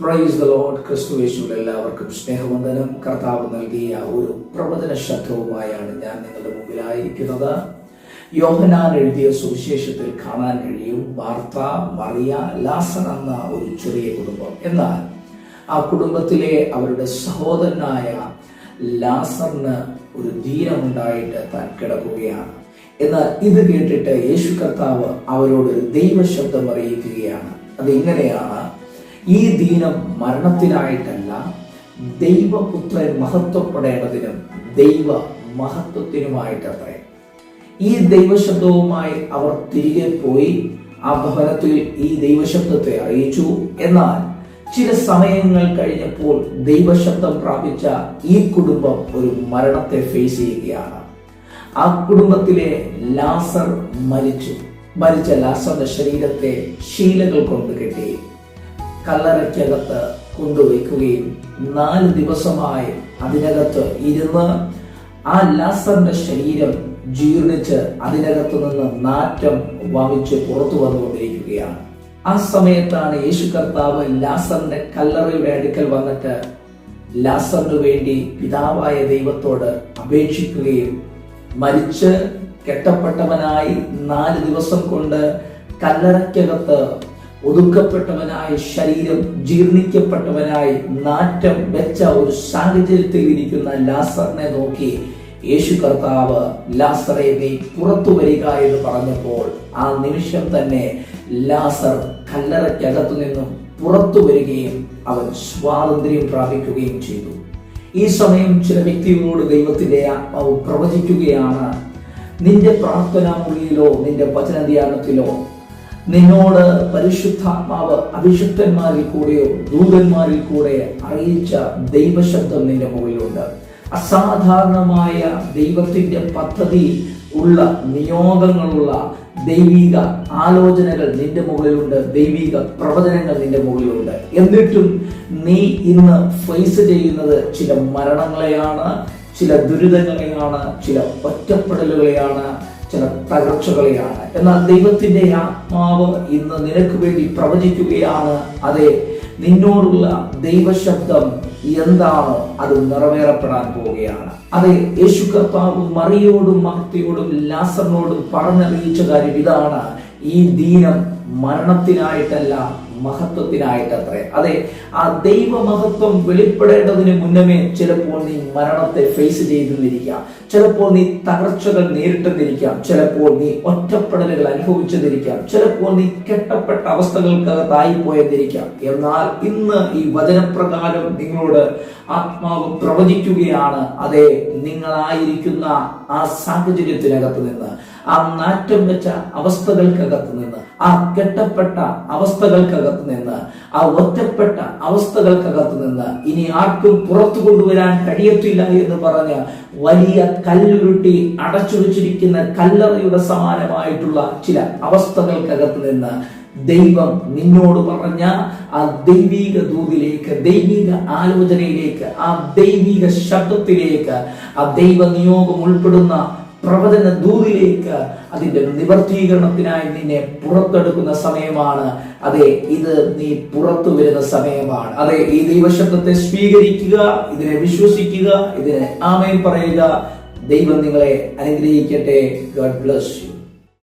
Praise the load ക്രിസ്തുവേശുവിൽ എല്ലാവർക്കും സ്നേഹവന്ദനം. കർത്താവ് നൽകിയ ഒരു പ്രവചന ശബ്ദവുമായാണ് ഞാൻ നിങ്ങളുടെ മുമ്പിലായിരിക്കുന്നത്. യോഹനാൻ എഴുതിയ സുവിശേഷത്തിൽ കാണാൻ കഴിയും. വാർത്ത മറിയ ലാസൻ എന്ന ഒരു ചെറിയ കുടുംബം. എന്നാൽ ആ കുടുംബത്തിലെ അവരുടെ സഹോദരനായ ലാസറിന് ഒരു ദീനമുണ്ടായിട്ട് താൻ കിടക്കുകയാണ്. എന്നാൽ ഇത് കേട്ടിട്ട് യേശു കർത്താവ് അവരോട് ദൈവശബ്ദം അറിയിക്കുകയാണ്. അത് ഇങ്ങനെയാണ് ഈ ദീനം മരണത്തിനായിട്ടല്ല ദൈവപുത്രൻ മഹത്വപ്പെടേണ്ടതിനും ദൈവ മഹത്വത്തിനുമായിട്ടത്രേ. ഈ ദൈവശബ്ദവുമായി അവർ തിരികെ പോയി ആ ഭവനത്തിൽ ഈ ദൈവശബ്ദത്തെ അറിയിച്ചു. എന്നാൽ ചില സമയങ്ങൾ കഴിഞ്ഞപ്പോൾ ദൈവശബ്ദം പ്രാപിച്ച ഈ കുടുംബം ഒരു മരണത്തെ ഫേസ് ചെയ്യുകയാണ്. ആ കുടുംബത്തിലെ ലാസർ മരിച്ചു. മരിച്ച ലാസറിന്റെ ശരീരത്തെ ശീലകൾ കൊണ്ട് കെട്ടി. കല്ലറയ്ക്കകത്ത് കൊണ്ടുവയ്ക്കുകയും നാല് ദിവസമായി അതിനകത്ത് ഇരുന്ന് ആ ലാസറിന്റെ ശരീരം ജീർണിച്ച് അതിനകത്തു നിന്ന് നാറ്റം വമിച്ച് പുറത്തു വന്നുകൊണ്ടിരിക്കുകയാണ്. ആ സമയത്താണ് യേശു കർത്താവ് ലാസറിന്റെ കല്ലറയുടെ അടുക്കൽ വന്നിട്ട് ലാസറിനു വേണ്ടി പിതാവായ ദൈവത്തോട് അപേക്ഷിക്കുകയും മരിച്ച് കെട്ടപ്പെട്ടവനായി നാല് ദിവസം കൊണ്ട് കല്ലറയ്ക്കകത്ത് ഒതുക്കപ്പെട്ടവനായ ശരീരം ജീർണിക്കപ്പെട്ടവനായി നാറ്റം വെച്ച ഒരു സാഹചര്യത്തിൽ ഇരിക്കുന്ന ലാസറിനെ നോക്കി യേശു കർത്താവ് ലാസറെ നീ പുറത്തു വരിക എന്ന് പറഞ്ഞപ്പോൾ ആ നിമിഷം തന്നെ ലാസർ കല്ലറയ്ക്കകത്തു നിന്നും പുറത്തു വരികയും അവൻ സ്വാതന്ത്ര്യം പ്രാപിക്കുകയും ചെയ്തു. ഈ സമയം ചില വ്യക്തികളോട് ദൈവത്തിന്റെ ആത്മാവ് പ്രവചിക്കുകയാണ് നിന്റെ പ്രാർത്ഥനാ മുറിയിലോ നിന്റെ വചനധ്യാനത്തിലോ നിന്നോട് പരിശുദ്ധാത്മാവ് അഭിഷിക്തന്മാരിൽ കൂടെയോ ദൂതന്മാരിൽ കൂടെ അറിയിച്ച ദൈവശബ്ദം നിന്റെ മുകളിലുണ്ട് അസാധാരണമായ ദൈവത്തിന്റെ പദ്ധതി ഉള്ള നിയോഗങ്ങളുള്ള ദൈവിക ആലോചനകൾ നിന്റെ മുകളിലുണ്ട് ദൈവിക പ്രവചനങ്ങൾ നിന്റെ മുകളിലുണ്ട് എന്നിട്ടും നീ ഇന്ന് ഫേസ് ചെയ്യുന്നത് ചില മരണങ്ങളെയാണ് ചില ദുരിതങ്ങളെയാണ് ചില ഒറ്റപ്പെടലുകളെയാണ് ചില തകർച്ചകളെയാണ് എന്നാൽ ദൈവത്തിന്റെ ആത്മാവ് ഇന്ന് നിനക്ക് വേണ്ടി പ്രവചിക്കുകയാണ്. അതെ നിന്നോടുള്ള ദൈവശബ്ദം എന്താണോ? അത് നിറവേറപ്പെടാൻ പോവുകയാണ്. അതെ യേശു കർത്താവ് മറിയോടും മഹത്തിയോടും ലാസറിനോടും പറഞ്ഞറിയിച്ച കാര്യം ഇതാണ്. ഈ ദീനം മരണത്തിനായിട്ടല്ല മഹത്വത്തിനായിട്ടത്രേ. അതെ ആ ദൈവ മഹത്വം വെളിപ്പെടേണ്ടതിന് മുന്നമേ ചിലപ്പോൾ നീ മരണത്തെ ഫേസ് ചെയ്തെന്നിരിക്കാം ചിലപ്പോൾ നീ തകർച്ചകൾ നേരിട്ടെന്നിരിക്കാം ചിലപ്പോൾ നീ ഒറ്റപ്പെടലുകൾ അനുഭവിച്ചെന്നിരിക്കാം ചിലപ്പോൾ നീ കെട്ടപ്പെട്ട അവസ്ഥകൾക്കകത്തായി പോയെന്നിരിക്കാം. എന്നാൽ ഇന്ന് ഈ വചനപ്രകാരം നിങ്ങളോട് ആത്മാവ് പ്രവചിക്കുകയാണ്. അതെ നിങ്ങളായിരിക്കുന്ന ആ സാഹചര്യത്തിനകത്ത് നിന്ന് ആ നാറ്റം വെച്ച അവസ്ഥകൾക്കകത്ത് നിന്ന് ആ കെട്ടപ്പെട്ട അവസ്ഥകൾക്കകത്ത് നിന്ന് ആ ഒറ്റപ്പെട്ട അവസ്ഥകൾക്കകത്ത് നിന്ന് ഇനി ആർക്കും പുറത്തു കൊണ്ടുവരാൻ കഴിയത്തില്ല എന്ന് പറഞ്ഞ് വലിയ കല്ലുരുട്ടി അടച്ചു വെച്ചിരിക്കുന്ന കല്ലറയുടെ സമാനമായിട്ടുള്ള ചില അവസ്ഥകൾക്കകത്ത് നിന്ന് ദൈവം നിന്നോട് പറഞ്ഞ ആ ദൈവിക ദൂതിലേക്ക് ദൈവിക ആലോചനയിലേക്ക് ആ ദൈവിക ശബ്ദത്തിലേക്ക് ആ ദൈവ നിയോഗം ഉൾപ്പെടുന്ന പ്രവചന ദൂതിലേക്ക് അതിന്റെ നിവർത്തീകരണത്തിനായി നിന്നെ പുറത്തെടുക്കുന്ന സമയമാണ്. അതെ ഇത് നീ പുറത്തു വരുന്ന സമയമാണ്. അതെ ഈ ദൈവശബ്ദത്തെ സ്വീകരിക്കുക ഇതിനെ വിശ്വസിക്കുക ഇതിനെ ആമയം പറയുക. ദൈവം നിങ്ങളെ അനുഗ്രഹിക്കട്ടെ. God bless you